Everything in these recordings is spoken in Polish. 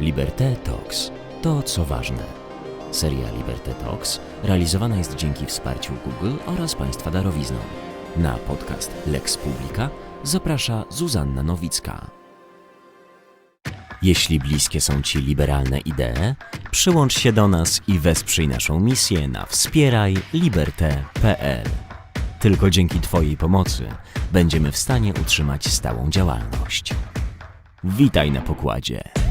Liberté Talks. To, co ważne. Seria Liberté Talks realizowana jest dzięki wsparciu Google oraz Państwa darowizną. Na podcast Lex Publica zaprasza Zuzanna Nowicka. Jeśli bliskie są Ci liberalne idee, przyłącz się do nas i wesprzyj naszą misję na wspierajliberte.pl. Tylko dzięki Twojej pomocy będziemy w stanie utrzymać stałą działalność. Witaj na pokładzie.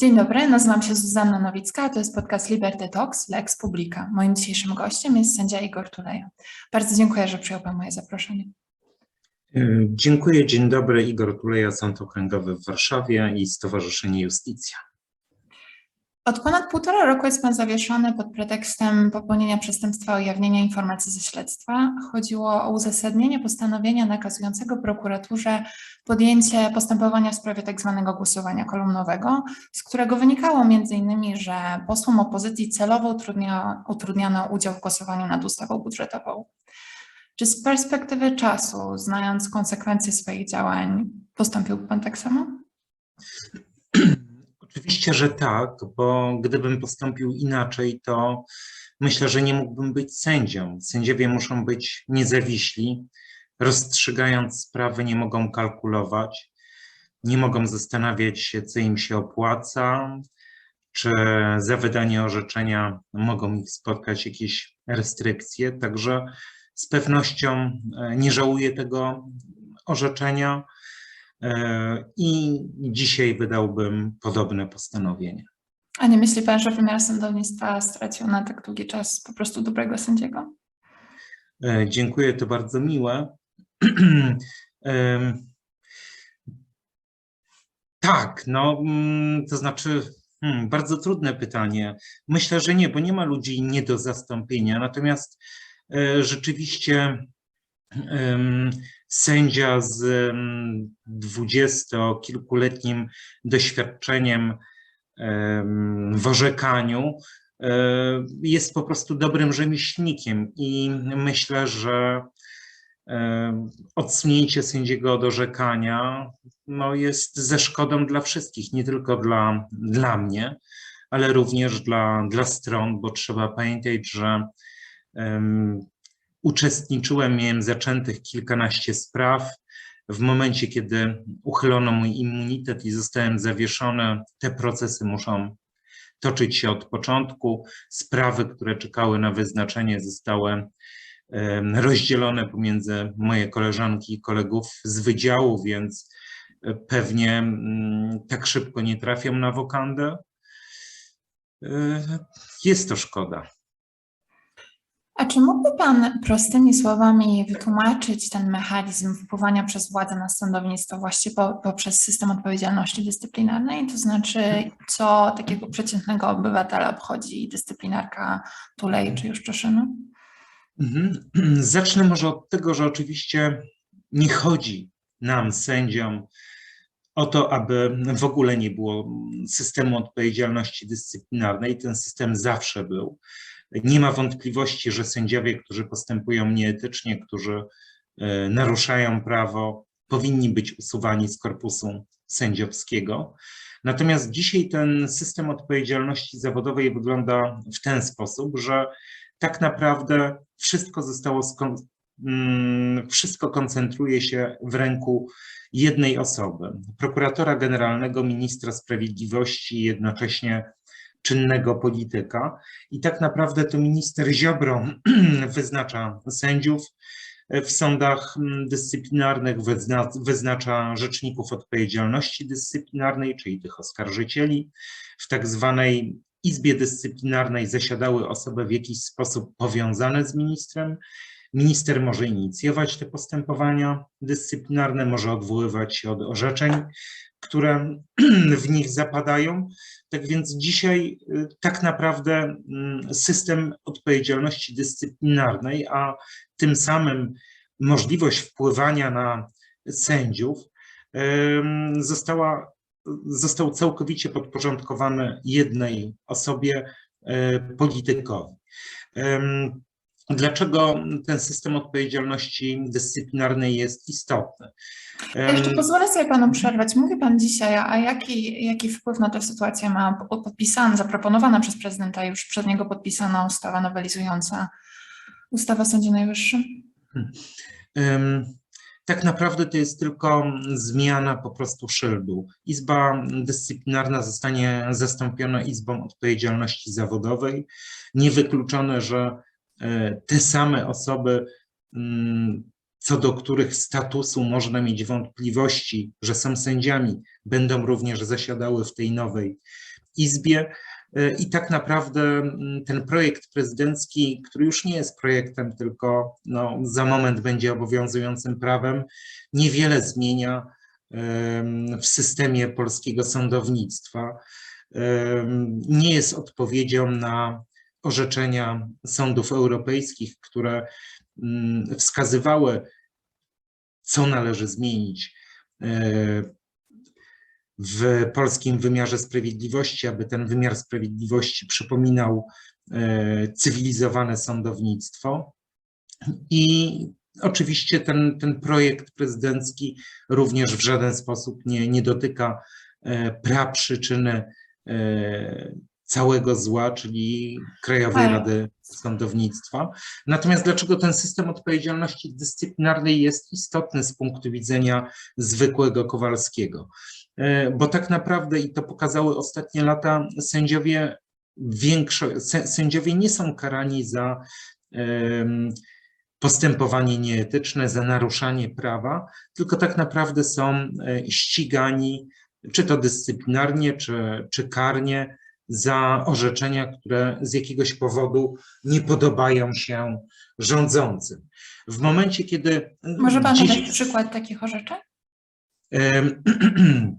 Dzień dobry, nazywam się Zuzanna Nowicka, a to jest podcast Liberty Talks Lex Publica. Moim dzisiejszym gościem jest sędzia Igor Tuleja. Bardzo dziękuję, że przyjął Pan moje zaproszenie. Y, Dziękuję, dzień dobry. Igor Tuleja, Sąd Okręgowy w Warszawie i Stowarzyszenie Justicja. Od ponad półtora roku jest Pan zawieszony pod pretekstem popełnienia przestępstwa ujawnienia informacji ze śledztwa. Chodziło o uzasadnienie postanowienia nakazującego prokuraturze podjęcie postępowania w sprawie tak zwanego głosowania kolumnowego, z którego wynikało innymi, że posłom opozycji celowo utrudnia, utrudniano udział w głosowaniu nad ustawą budżetową. Czy z perspektywy czasu, znając konsekwencje swoich działań, postąpiłby Pan tak samo? Oczywiście, że tak, bo gdybym postąpił inaczej, to myślę, że nie mógłbym być sędzią. Sędziowie muszą być niezawiśli, rozstrzygając sprawy, nie mogą kalkulować, nie mogą zastanawiać się, co im się opłaca, czy za wydanie orzeczenia mogą ich spotkać jakieś restrykcje. Także z pewnością e, nie żałuję tego orzeczenia i dzisiaj wydałbym podobne postanowienie. A nie myśli Pan, że wymiar sądownictwa stracił na tak długi czas po prostu dobrego sędziego? E, Dziękuję, to bardzo miłe. Tak, no mm, to znaczy hmm, bardzo trudne pytanie. Myślę, że nie, bo nie ma ludzi nie do zastąpienia. Natomiast e, rzeczywiście sędzia z em, dwudziestokilkuletnim doświadczeniem em, w orzekaniu e, jest po prostu dobrym rzemieślnikiem i myślę, że e, odsunięcie sędziego od orzekania no, jest ze szkodą dla wszystkich, nie tylko dla, dla mnie, ale również dla, dla stron, bo trzeba pamiętać, że uczestniczyłem, miałem zaczętych kilkanaście spraw. W momencie, kiedy uchylono mój immunitet i zostałem zawieszony, te procesy muszą toczyć się od początku. Sprawy, które czekały na wyznaczenie, zostały rozdzielone pomiędzy moje koleżanki i kolegów z wydziału, więc e, pewnie mm, tak szybko nie trafią na wokandę. E, Jest to szkoda. A czy mógłby Pan prostymi słowami wytłumaczyć ten mechanizm wpływania przez władzę na sądownictwo właśnie po, poprzez system odpowiedzialności dyscyplinarnej? To znaczy, co takiego przeciętnego obywatela obchodzi dyscyplinarka Tulej czy Juszczyszyny? Mhm. Zacznę może od tego, że oczywiście nie chodzi nam, sędziom, o to, aby w ogóle nie było systemu odpowiedzialności dyscyplinarnej. Ten system zawsze był. Nie ma wątpliwości, że sędziowie, którzy postępują nieetycznie, którzy e, naruszają prawo, powinni być usuwani z korpusu sędziowskiego. Natomiast dzisiaj ten system odpowiedzialności zawodowej wygląda w ten sposób, że tak naprawdę wszystko zostało wszystko koncentruje się w ręku jednej osoby, prokuratora generalnego, ministra sprawiedliwości jednocześnie czynnego polityka. I tak naprawdę to minister Ziobro wyznacza sędziów w sądach mm, dyscyplinarnych, wyzna, wyznacza rzeczników odpowiedzialności dyscyplinarnej, czyli tych oskarżycieli. W tak zwanej Izbie Dyscyplinarnej zasiadały osoby w jakiś sposób powiązane z ministrem. Minister może inicjować te postępowania dyscyplinarne, może odwoływać się od orzeczeń, które w nich zapadają. Tak więc dzisiaj y, tak naprawdę mm, system odpowiedzialności dyscyplinarnej, a tym samym możliwość wpływania na sędziów została, został całkowicie podporządkowany jednej osobie, e, politykowi. Dlaczego ten system odpowiedzialności dyscyplinarnej jest istotny? Jeszcze pozwolę sobie panu przerwać. Mówi pan dzisiaj, a jaki, jaki wpływ na tę sytuację ma podpisana, zaproponowana przez prezydenta już przed niego podpisana ustawa nowelizująca ustawa o Sądzie Najwyższym? Tak naprawdę to jest tylko zmiana po prostu szyldu. Izba dyscyplinarna zostanie zastąpiona Izbą Odpowiedzialności Zawodowej. Niewykluczone, że te same osoby, mm, co do których statusu można mieć wątpliwości, że są sędziami, będą również zasiadały w tej nowej Izbie. E, I tak naprawdę mm, ten projekt prezydencki, który już nie jest projektem, tylko no, za moment będzie obowiązującym prawem, niewiele zmienia w systemie polskiego sądownictwa. Nie jest odpowiedzią na orzeczenia sądów europejskich, które mm, wskazywały, co należy zmienić e, w polskim wymiarze sprawiedliwości, aby ten wymiar sprawiedliwości przypominał e, cywilizowane sądownictwo. I oczywiście ten, ten projekt prezydencki również w żaden sposób nie, nie dotyka e, praprzyczyny e, całego zła, czyli Krajowej Tak. Rady Sądownictwa. Natomiast dlaczego ten system odpowiedzialności dyscyplinarnej jest istotny z punktu widzenia zwykłego Kowalskiego? E, Bo tak naprawdę, i to pokazały ostatnie lata, sędziowie, większo, sę- sędziowie nie są karani za postępowanie nieetyczne, za naruszanie prawa, tylko tak naprawdę są e, ścigani, czy to dyscyplinarnie, czy, czy karnie, za orzeczenia, które z jakiegoś powodu nie podobają się rządzącym. W momencie, kiedy. Może pan dziś- podać przykład takich orzeczeń?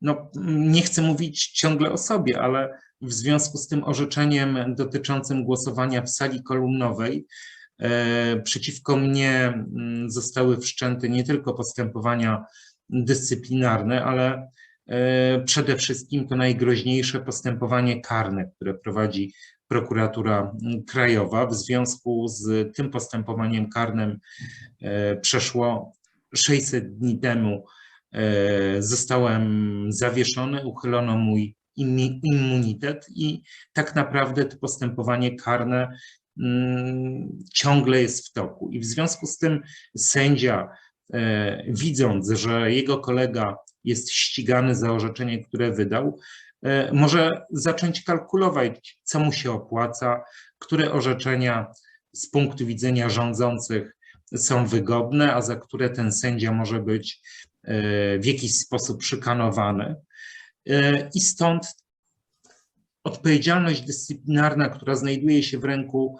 No, nie chcę mówić ciągle o sobie, ale w związku z tym orzeczeniem dotyczącym głosowania w sali kolumnowej e, przeciwko mnie mm, zostały wszczęte nie tylko postępowania dyscyplinarne, ale przede wszystkim to najgroźniejsze postępowanie karne, które prowadzi prokuratura mm, krajowa. W związku z tym postępowaniem karnym e, przeszło 600 dni temu e, zostałem zawieszony, uchylono mój immunitet i tak naprawdę to postępowanie karne mm, ciągle jest w toku. I w związku z tym sędzia, e, widząc, że jego kolega jest ścigany za orzeczenie, które wydał, e, może zacząć kalkulować, co mu się opłaca, które orzeczenia z punktu widzenia rządzących są wygodne, a za które ten sędzia może być e, w jakiś sposób szykanowany. E, I stąd odpowiedzialność dyscyplinarna, która znajduje się w ręku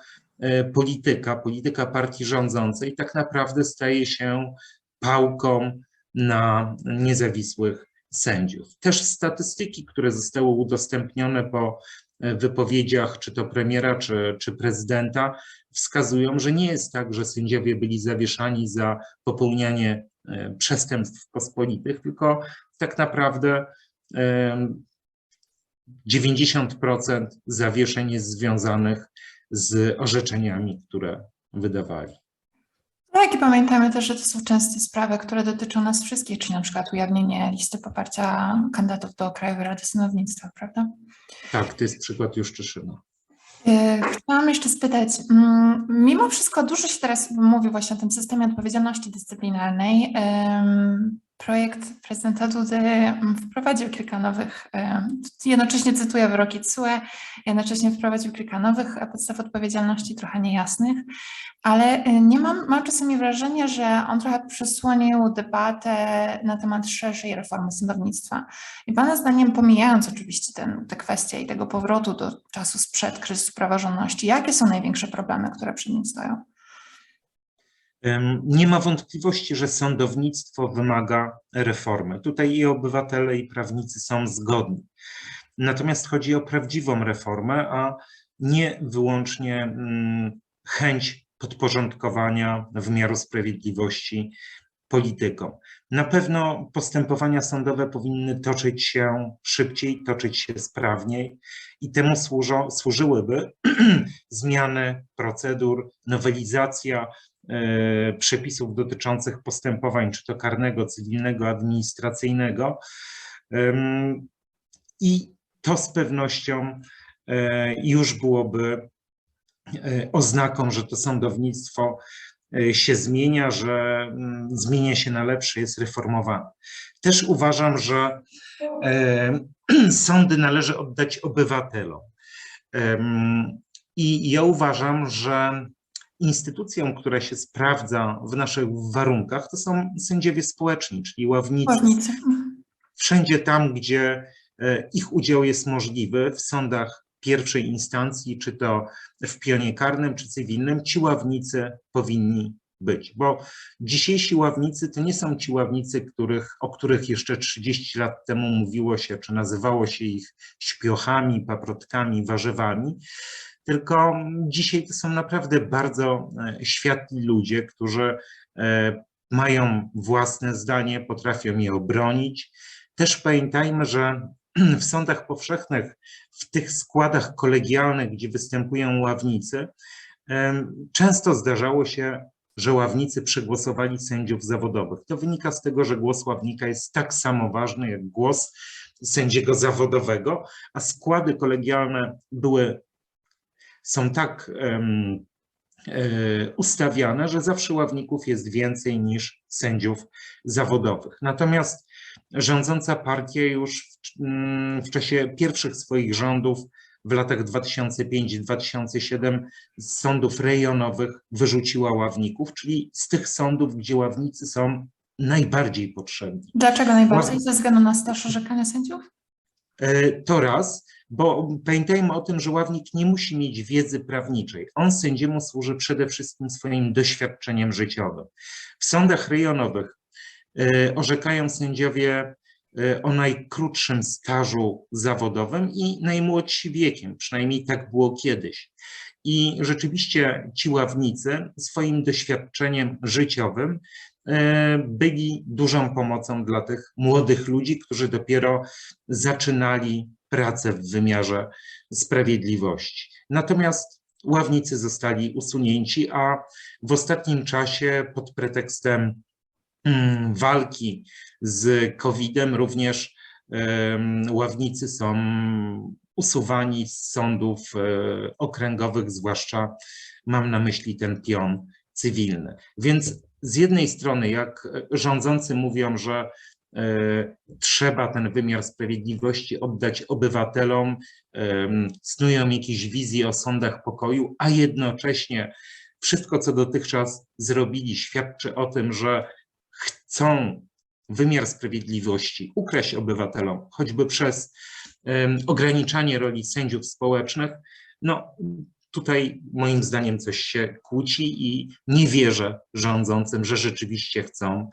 polityka, polityka partii rządzącej, tak naprawdę staje się pałką na niezawisłych sędziów. Też statystyki, które zostały udostępnione po e, wypowiedziach czy to premiera, czy, czy prezydenta, wskazują, że nie jest tak, że sędziowie byli zawieszani za popełnianie e, przestępstw pospolitych, tylko tak naprawdę em, 90% zawieszeń jest związanych z orzeczeniami, które wydawali. Tak, i pamiętajmy też, że to są często sprawy, które dotyczą nas wszystkich, czyli na przykład ujawnienie listy poparcia kandydatów do Krajowej Rady Sądownictwa, prawda? Tak, to jest przykład Juszczyszyna. E, Chciałam jeszcze spytać, mm, mimo wszystko dużo się teraz mówi właśnie o tym systemie odpowiedzialności dyscyplinarnej. Projekt prezydenta Dudy mm, wprowadził kilka nowych, jednocześnie cytuję wyroki CUE, jednocześnie wprowadził kilka nowych podstaw odpowiedzialności, trochę niejasnych, ale e, nie mam, mam czasami wrażenie, że on trochę przysłonił debatę na temat szerszej reformy sądownictwa. I Pana zdaniem, pomijając oczywiście ten, te kwestie i tego powrotu do czasu sprzed kryzysu praworządności, jakie są największe problemy, które przed nim stoją? Nie ma wątpliwości, że sądownictwo wymaga reformy. Tutaj i obywatele, i prawnicy są zgodni. Natomiast chodzi o prawdziwą reformę, a nie wyłącznie mm, chęć podporządkowania wymiaru sprawiedliwości polityką. Na pewno postępowania sądowe powinny toczyć się szybciej, toczyć się sprawniej i temu służą, służyłyby zmiany procedur, nowelizacja przepisów dotyczących postępowań, czy to karnego, cywilnego, administracyjnego. I to z pewnością e, już byłoby e, oznaką, że to sądownictwo e, się zmienia, że mm, zmienia się na lepsze, jest reformowane. Też uważam, że e, sądy należy oddać obywatelom. I ja uważam, że instytucją, która się sprawdza w naszych warunkach, to są sędziowie społeczni, czyli ławnicy. Ławnicy. Wszędzie tam, gdzie e, ich udział jest możliwy, w sądach pierwszej instancji, czy to w pionie karnym, czy cywilnym, ci ławnicy powinni być, bo dzisiejsi ławnicy to nie są ci ławnicy, których, o których jeszcze 30 lat temu mówiło się, czy nazywało się ich śpiochami, paprotkami, warzywami, tylko dzisiaj to są naprawdę bardzo e, światli ludzie, którzy e, mają własne zdanie, potrafią je obronić. Też pamiętajmy, że w sądach powszechnych, w tych składach kolegialnych, gdzie występują ławnicy, em, często zdarzało się, że ławnicy przegłosowali sędziów zawodowych. To wynika z tego, że głos ławnika jest tak samo ważny jak głos sędziego zawodowego, a składy kolegialne były, są tak e, ustawiane, że zawsze ławników jest więcej niż sędziów zawodowych. Natomiast rządząca partia już w, mm, w czasie pierwszych swoich rządów w latach 2005-2007 z sądów rejonowych wyrzuciła ławników, czyli z tych sądów, gdzie ławnicy są najbardziej potrzebni. Dlaczego najbardziej? Ław- Ze względu na staż orzekania sędziów? E, To raz, bo pamiętajmy o tym, że ławnik nie musi mieć wiedzy prawniczej. On sędziemu służy przede wszystkim swoim doświadczeniem życiowym. W sądach rejonowych e, orzekają sędziowie e, o najkrótszym stażu zawodowym i najmłodsi wiekiem, przynajmniej tak było kiedyś. I rzeczywiście ci ławnicy swoim doświadczeniem życiowym e, byli dużą pomocą dla tych młodych ludzi, którzy dopiero zaczynali pracę w wymiarze sprawiedliwości. Natomiast ławnicy zostali usunięci, a w ostatnim czasie pod pretekstem mm, walki z COVID-em również ławnicy są usuwani z sądów e, okręgowych, zwłaszcza mam na myśli ten pion cywilny. Więc z jednej strony, jak rządzący mówią, że e, trzeba ten wymiar sprawiedliwości oddać obywatelom, em, snują jakieś wizje o sądach pokoju, a jednocześnie wszystko, co dotychczas zrobili, świadczy o tym, że chcą wymiar sprawiedliwości ukraść obywatelom, choćby przez em, ograniczanie roli sędziów społecznych, no tutaj moim zdaniem coś się kłóci i nie wierzę rządzącym, że rzeczywiście chcą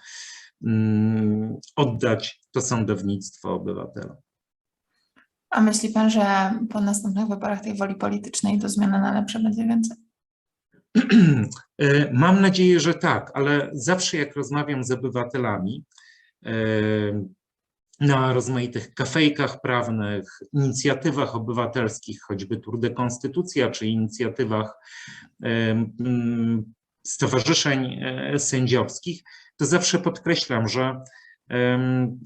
oddać to sądownictwo obywatelom. A myśli pan, że po następnych wyborach tej woli politycznej do zmiany na lepsze będzie więcej? E, Mam nadzieję, że tak, ale zawsze jak rozmawiam z obywatelami e, na rozmaitych kafejkach prawnych, inicjatywach obywatelskich, choćby Tour de Konstytucja, czy inicjatywach e, mm, stowarzyszeń sędziowskich, to zawsze podkreślam, że mm,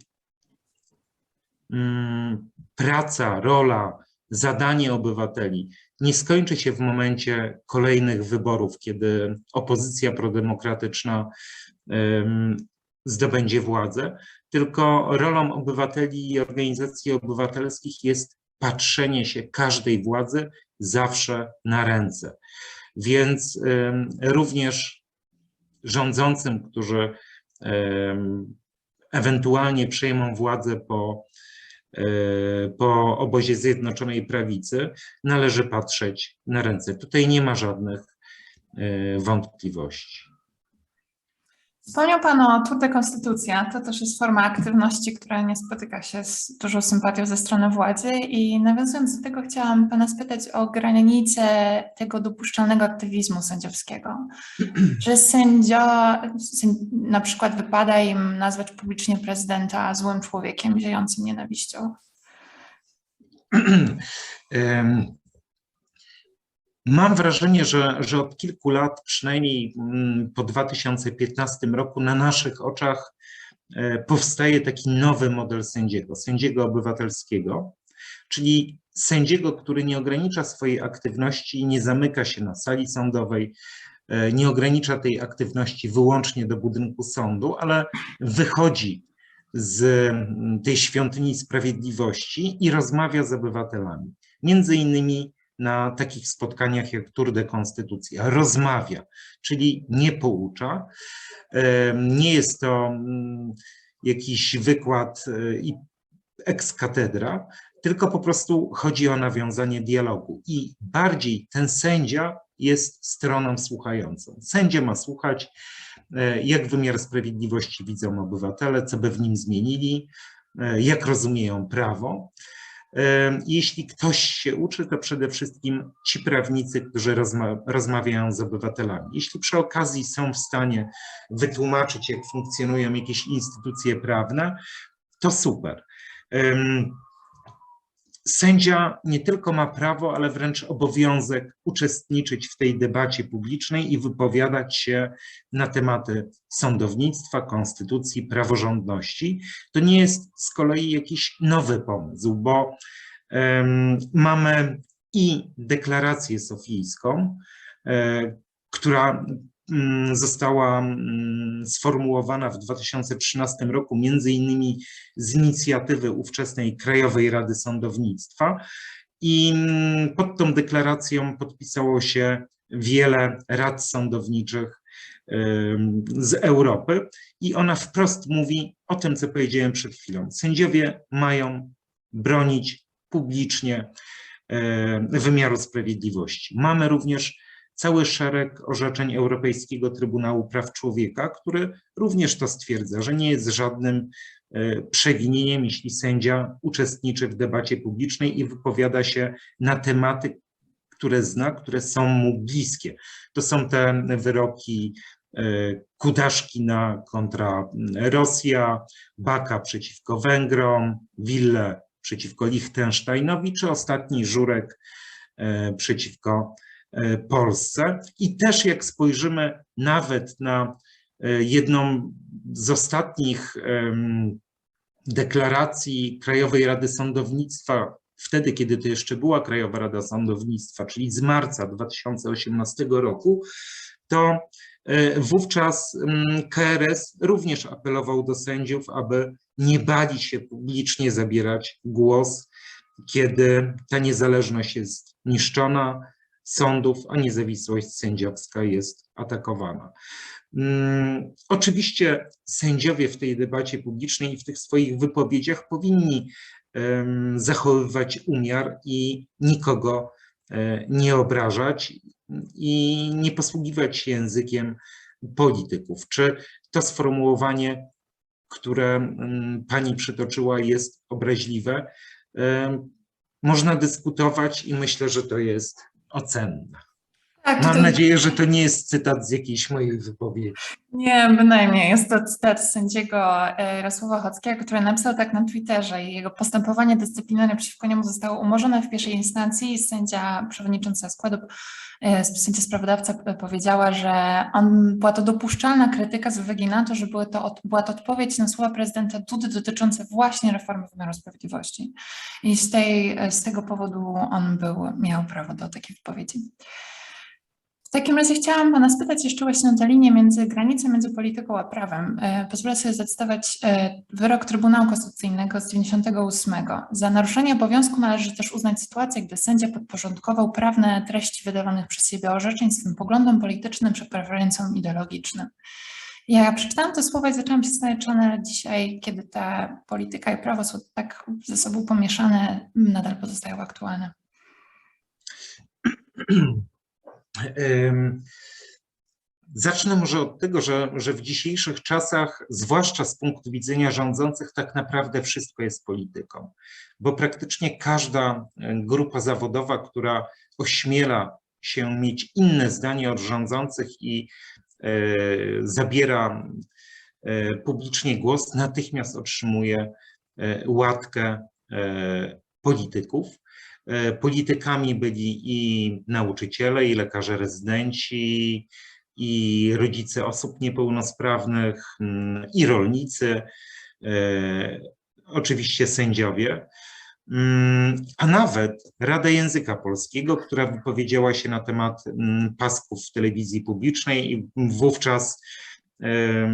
praca, rola, zadanie obywateli nie skończy się w momencie kolejnych wyborów, kiedy opozycja prodemokratyczna em, zdobędzie władzę, tylko rolą obywateli i organizacji obywatelskich jest patrzenie się każdej władzy zawsze na ręce. Więc również rządzącym, którzy ewentualnie przejmą władzę po, e, po obozie Zjednoczonej Prawicy, należy patrzeć na ręce. Tutaj nie ma żadnych e, wątpliwości. Wspomniał Pan o Tour de Konstytucja. To też jest forma aktywności, która nie spotyka się z dużą sympatią ze strony władzy i nawiązując do tego chciałam Pana spytać o granicę tego dopuszczalnego aktywizmu sędziowskiego. Czy sędzia, sęd- na przykład wypada im nazwać publicznie prezydenta złym człowiekiem, ziejącym nienawiścią? Mam wrażenie, że, że od kilku lat, przynajmniej mm, po 2015 roku, na naszych oczach e, powstaje taki nowy model sędziego, sędziego obywatelskiego, czyli sędziego, który nie ogranicza swojej aktywności nie zamyka się na sali sądowej, e, nie ogranicza tej aktywności wyłącznie do budynku sądu, ale wychodzi z mm, tej świątyni sprawiedliwości i rozmawia z obywatelami. Między innymi na takich spotkaniach jak Tour de Konstytucja. Rozmawia, czyli nie poucza. Em, Nie jest to mm, jakiś wykład e, i ex cathedra, tylko po prostu chodzi o nawiązanie dialogu. I bardziej ten sędzia jest stroną słuchającą. Sędzia ma słuchać, e, jak wymiar sprawiedliwości widzą obywatele, co by w nim zmienili, e, jak rozumieją prawo. Jeśli ktoś się uczy, to przede wszystkim ci prawnicy, którzy rozma rozmawiają z obywatelami. Jeśli przy okazji są w stanie wytłumaczyć, jak funkcjonują jakieś instytucje prawne, to super. Sędzia nie tylko ma prawo, ale wręcz obowiązek uczestniczyć w tej debacie publicznej i wypowiadać się na tematy sądownictwa, konstytucji, praworządności. To nie jest z kolei jakiś nowy pomysł, bo em, mamy i deklarację sofijską, e, która została mm, sformułowana w 2013 roku, między innymi z inicjatywy ówczesnej Krajowej Rady Sądownictwa. I mm, pod tą deklaracją podpisało się wiele rad sądowniczych z Europy i ona wprost mówi o tym, co powiedziałem przed chwilą. Sędziowie mają bronić publicznie e, wymiaru sprawiedliwości. Mamy również cały szereg orzeczeń Europejskiego Trybunału Praw Człowieka, który również to stwierdza, że nie jest żadnym e, przewinieniem, jeśli sędzia uczestniczy w debacie publicznej i wypowiada się na tematy, które zna, które są mu bliskie. To są te wyroki e, Kudaszkina kontra Rosja, Baka przeciwko Węgrom, Wille przeciwko Liechtensteinowi, czy ostatni Żurek e, przeciwko Polsce. I też jak spojrzymy nawet na e, jedną z ostatnich deklaracji Krajowej Rady Sądownictwa, wtedy, kiedy to jeszcze była Krajowa Rada Sądownictwa, czyli z marca 2018 roku, to e, wówczas KRS również apelował do sędziów, aby nie bali się publicznie zabierać głos, kiedy ta niezależność jest niszczona sądów, a niezawisłość sędziowska jest atakowana. Mm, Oczywiście sędziowie w tej debacie publicznej i w tych swoich wypowiedziach powinni zachowywać umiar i nikogo e, nie obrażać i nie posługiwać się językiem polityków. Czy to sformułowanie, które pani przytoczyła, jest obraźliwe? Można dyskutować i myślę, że to jest ocenne. Tak, Mam to- nadzieję, że to nie jest cytat z jakiejś mojej wypowiedzi. Nie, bynajmniej. Jest to cytat sędziego e, Jarosława Chockiego, który napisał tak na Twitterze i jego postępowanie dyscyplinarne przeciwko niemu zostało umorzone w pierwszej instancji. Sędzia przewodnicząca składu, e, sędzia sprawozdawca p- powiedziała, że on, była to dopuszczalna krytyka z uwagi na to, że były to, od- była to odpowiedź na słowa prezydenta Dudy dotyczące właśnie reformy wymiaru sprawiedliwości. I z, tej, z tego powodu on był, miał prawo do takiej wypowiedzi. W takim razie chciałam Pana spytać jeszcze właśnie o tę linię między granicą między polityką a prawem. E, Pozwolę sobie zacytować e, wyrok Trybunału Konstytucyjnego z 98. Za naruszenie obowiązku należy też uznać sytuację, gdy sędzia podporządkował prawne treści wydawanych przez siebie orzeczeń swym poglądom politycznym czy preferencjom ideologicznym. Ja przeczytałam te słowa i zaczęłam się zastanawiać, czy one dzisiaj, kiedy ta polityka i prawo są tak ze sobą pomieszane, nadal pozostają aktualne. Zacznę może od tego, że, że w dzisiejszych czasach, zwłaszcza z punktu widzenia rządzących, tak naprawdę wszystko jest polityką, bo praktycznie każda e, grupa zawodowa, która ośmiela się mieć inne zdanie od rządzących i e, zabiera e, publicznie głos, natychmiast otrzymuje e, łatkę e, polityków. E, Politykami byli i nauczyciele, i lekarze rezydenci, i rodzice osób niepełnosprawnych, i rolnicy, e, oczywiście sędziowie, Mm, a nawet Rada Języka Polskiego, która wypowiedziała się na temat pasków w telewizji publicznej i wówczas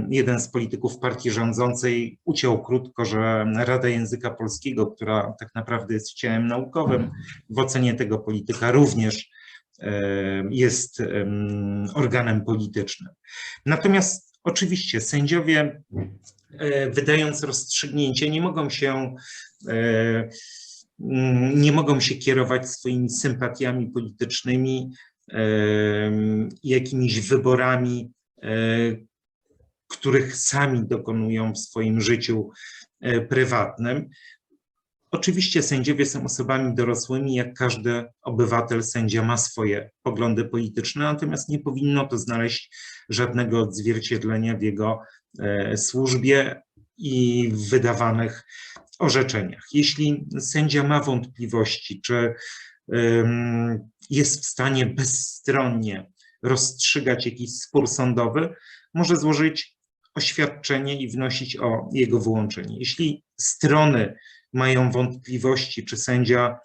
jeden z polityków partii rządzącej uciął krótko, że Rada Języka Polskiego, która tak naprawdę jest ciałem naukowym, w ocenie tego polityka również e, jest em, organem politycznym. Natomiast oczywiście sędziowie, e, wydając rozstrzygnięcie, nie mogą się e, mm, nie mogą się kierować swoimi sympatiami politycznymi, em, jakimiś wyborami, e, których sami dokonują w swoim życiu e, prywatnym. Oczywiście sędziowie są osobami dorosłymi, jak każdy obywatel, sędzia ma swoje poglądy polityczne, natomiast nie powinno to znaleźć żadnego odzwierciedlenia w jego e, służbie i w wydawanych orzeczeniach. Jeśli sędzia ma wątpliwości, czy jest w stanie bezstronnie rozstrzygać jakiś spór sądowy, może złożyć oświadczenie i wnosić o jego wyłączenie. Jeśli strony mają wątpliwości, czy sędzia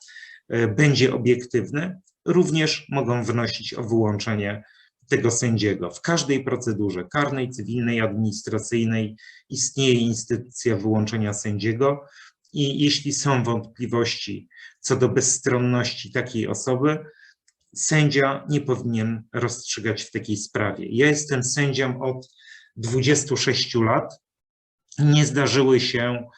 e, będzie obiektywny, również mogą wnosić o wyłączenie tego sędziego. W każdej procedurze karnej, cywilnej, administracyjnej istnieje instytucja wyłączenia sędziego i jeśli są wątpliwości co do bezstronności takiej osoby, sędzia nie powinien rozstrzygać w takiej sprawie. Ja jestem sędzią od 26 lat. Nie zdarzyły się,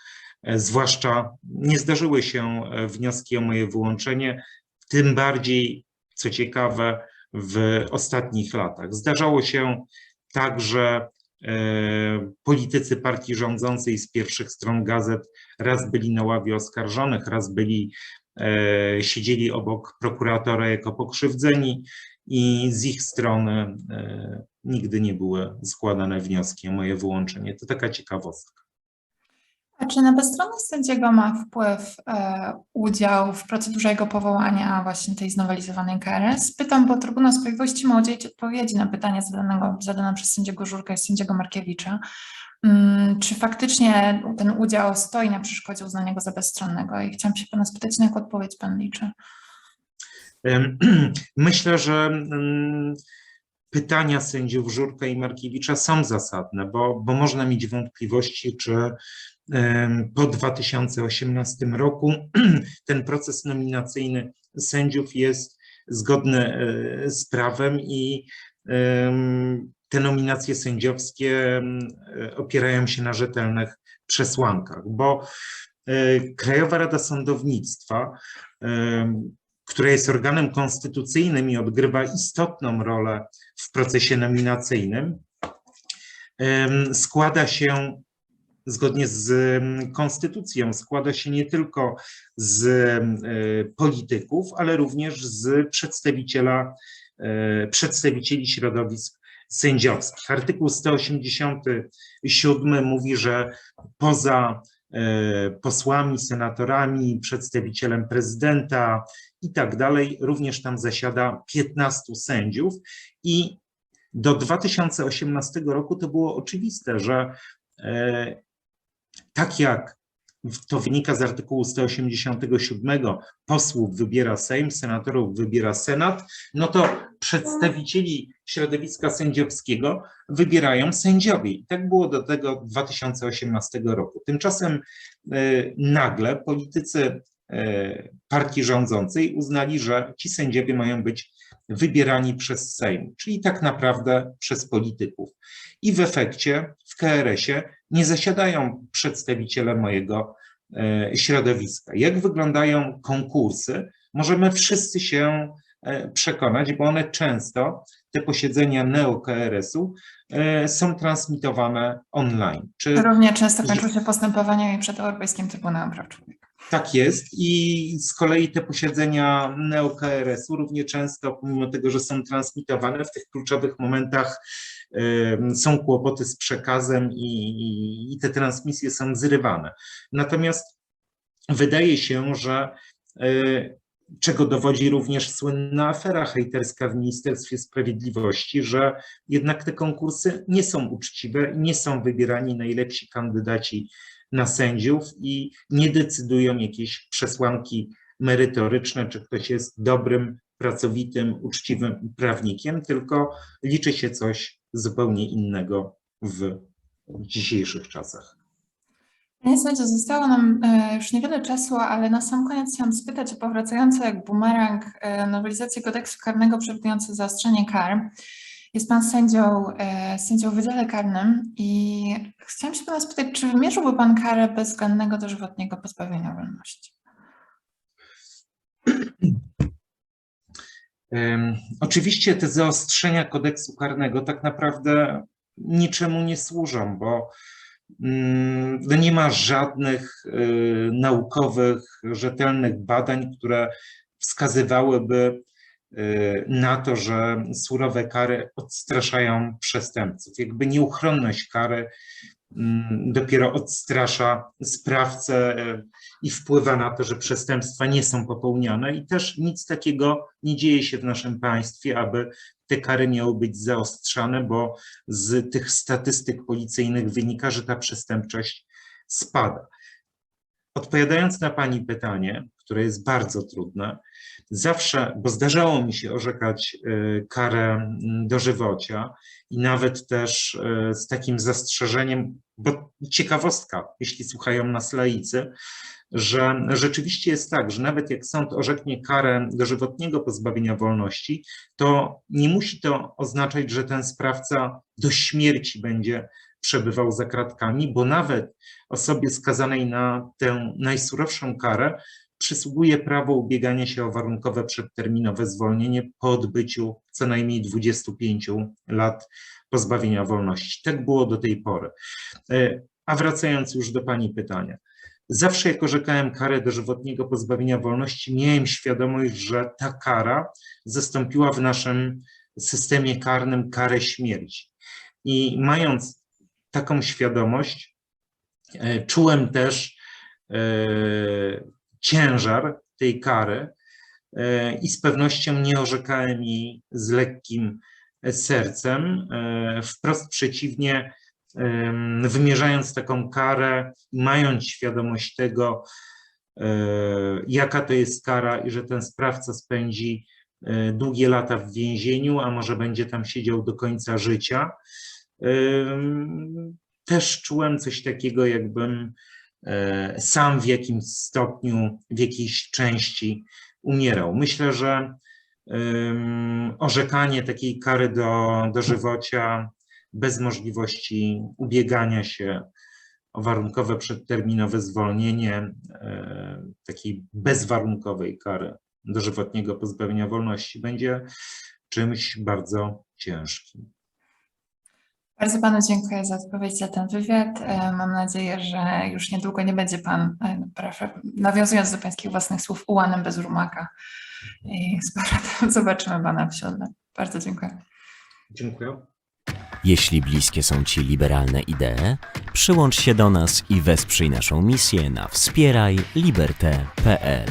e, zwłaszcza nie zdarzyły się e, wnioski o moje wyłączenie, tym bardziej, co ciekawe, w ostatnich latach. Zdarzało się tak, że e, politycy partii rządzącej z pierwszych stron gazet raz byli na ławie oskarżonych, raz byli, siedzieli obok prokuratora jako pokrzywdzeni i z ich strony nigdy nie były składane wnioski o moje wyłączenie. To taka ciekawostka. A czy na bezstronność sędziego ma wpływ e, udział w procedurze jego powołania właśnie tej znowelizowanej KRS? Pytam, bo Trybunał Sprawiedliwości ma udzielić odpowiedzi na pytanie zadanego, zadane przez sędziego Żurka i sędziego Markiewicza. Mm, czy faktycznie ten udział stoi na przeszkodzie uznania go za bezstronnego? I chciałam się pana spytać, na jaką odpowiedź pan liczy? Myślę, że mm, pytania sędziów Żurka i Markiewicza są zasadne, bo, bo można mieć wątpliwości, czy po 2018 roku ten proces nominacyjny sędziów jest zgodny e, z prawem i te nominacje sędziowskie opierają się na rzetelnych przesłankach, bo e, Krajowa Rada Sądownictwa em, która jest organem konstytucyjnym i odgrywa istotną rolę w procesie nominacyjnym, składa się zgodnie z konstytucją, składa się nie tylko z e, polityków, ale również z przedstawiciela, e, przedstawicieli środowisk sędziowskich. Artykuł 187 mówi, że poza e, posłami, senatorami, przedstawicielem prezydenta i tak dalej, również tam zasiada 15 sędziów i do 2018 roku to było oczywiste, że e, tak jak to wynika z artykułu 187, posłów wybiera Sejm, senatorów wybiera Senat, no to przedstawicieli środowiska sędziowskiego wybierają sędziowie. I tak było do tego 2018 roku. Tymczasem e, nagle politycy partii rządzącej uznali, że ci sędziowie mają być wybierani przez Sejm, czyli tak naprawdę przez polityków. I w efekcie w KRS-ie nie zasiadają przedstawiciele mojego e, środowiska. Jak wyglądają konkursy? Możemy wszyscy się e, przekonać, bo one często, te posiedzenia neo-KRS-u e, są transmitowane online. Czy Równie często kończą się postępowaniami przed Europejskim Trybunałem Praw Człowieka. Tak jest i z kolei te posiedzenia neo-KRS-u równie często, pomimo tego, że są transmitowane, w tych kluczowych momentach są kłopoty z przekazem i, i, i te transmisje są zrywane. Natomiast wydaje się, że e, czego dowodzi również słynna afera hejterska w Ministerstwie Sprawiedliwości, że jednak te konkursy nie są uczciwe, nie są wybierani najlepsi kandydaci na sędziów i nie decydują jakieś przesłanki merytoryczne, czy ktoś jest dobrym, pracowitym, uczciwym prawnikiem, tylko liczy się coś zupełnie innego w dzisiejszych czasach. Panie sędzio, zostało nam e, już niewiele czasu, ale na sam koniec chciałam spytać o powracające jak bumerang e, nowelizację kodeksu karnego przewidujące zaostrzenie kar. Jest Pan sędzią, e, sędzią w Wydziale Karnym i chciałam się Pana spytać, czy wymierzyłby Pan karę bezwzględnego dożywotniego pozbawienia wolności? Em, Oczywiście te zaostrzenia kodeksu karnego tak naprawdę niczemu nie służą, bo mm, no nie ma żadnych y, naukowych, rzetelnych badań, które wskazywałyby na to, że surowe kary odstraszają przestępców. Jakby nieuchronność kary mm, dopiero odstrasza sprawcę y, i wpływa na to, że przestępstwa nie są popełniane i też nic takiego nie dzieje się w naszym państwie, aby te kary miały być zaostrzane, bo z tych statystyk policyjnych wynika, że ta przestępczość spada. Odpowiadając na Pani pytanie, które jest bardzo trudne, zawsze, bo zdarzało mi się orzekać y, karę dożywocia i nawet też y, z takim zastrzeżeniem, bo ciekawostka, jeśli słuchają nas laicy, że rzeczywiście jest tak, że nawet jak sąd orzeknie karę dożywotniego pozbawienia wolności, to nie musi to oznaczać, że ten sprawca do śmierci będzie przebywał za kratkami, bo nawet osobie skazanej na tę najsurowszą karę przysługuje prawo ubiegania się o warunkowe przedterminowe zwolnienie po odbyciu co najmniej 25 lat pozbawienia wolności. Tak było do tej pory. E, A wracając już do Pani pytania. Zawsze jak orzekałem karę dożywotniego pozbawienia wolności, miałem świadomość, że ta kara zastąpiła w naszym systemie karnym karę śmierci. I mając taką świadomość, e, czułem też e, ciężar tej kary e, i z pewnością nie orzekałem jej z lekkim sercem. E, Wprost przeciwnie, wymierzając taką karę i mając świadomość tego, e, jaka to jest kara i że ten sprawca spędzi e, długie lata w więzieniu, a może będzie tam siedział do końca życia. Też czułem coś takiego, jakbym e, sam w jakimś stopniu, w jakiejś części umierał. Myślę, że orzekanie takiej kary do dożywocia bez możliwości ubiegania się o warunkowe przedterminowe zwolnienie, e, takiej bezwarunkowej kary dożywotniego pozbawienia wolności będzie czymś bardzo ciężkim. Bardzo Panu dziękuję za odpowiedź, za ten wywiad. E, Mam nadzieję, że już niedługo nie będzie Pan, e, nawiązując do Pańskich własnych słów, ułanem bez rumaka. I z powrotem zobaczymy Pana w siodle. Bardzo dziękuję. Dziękuję. Jeśli bliskie są Ci liberalne idee, przyłącz się do nas i wesprzyj naszą misję na wspierajliberte.pl.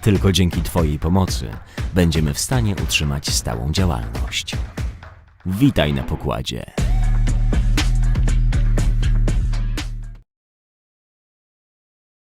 Tylko dzięki Twojej pomocy będziemy w stanie utrzymać stałą działalność. Witaj na pokładzie.